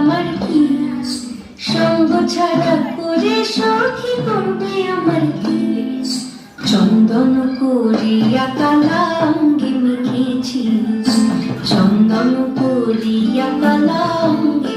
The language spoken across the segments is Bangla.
আমার কি সঙ্গ ছাড়া করে সখী করবে আমার কি চন্দন করিয়া কালা অঙ্গে মেখেছি চন্দন করিয়া কালা অঙ্গে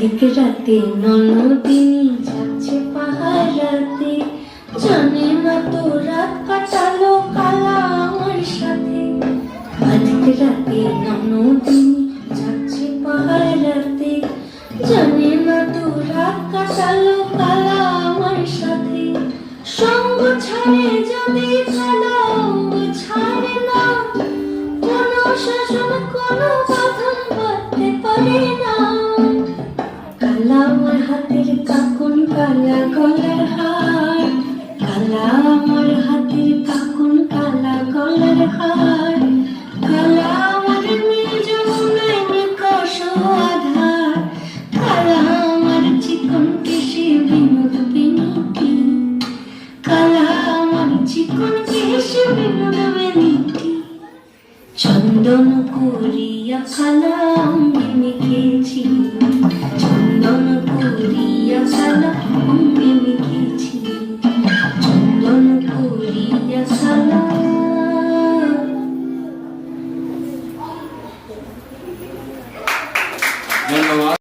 আগের রাতে ননদিনী যাচ্ছে পাহাড়াতে জানে না তো রাত কাটালো কালা আমার সাথে। আগের রাতে ননদিনী কালা আমার হাতের কাকুন, কালা গলার হার। কালা আমার হাতের কাকুন, কালা গলার হার। কালা আমার নীল যমুনায় আধার। কালা আমার চিকন কেশে বিনোদ বেনিটি কালা আমার চিকন কেশে বিনোদ বেনিটি চন্দন করিয়া কালাম duri yang sangat memiliki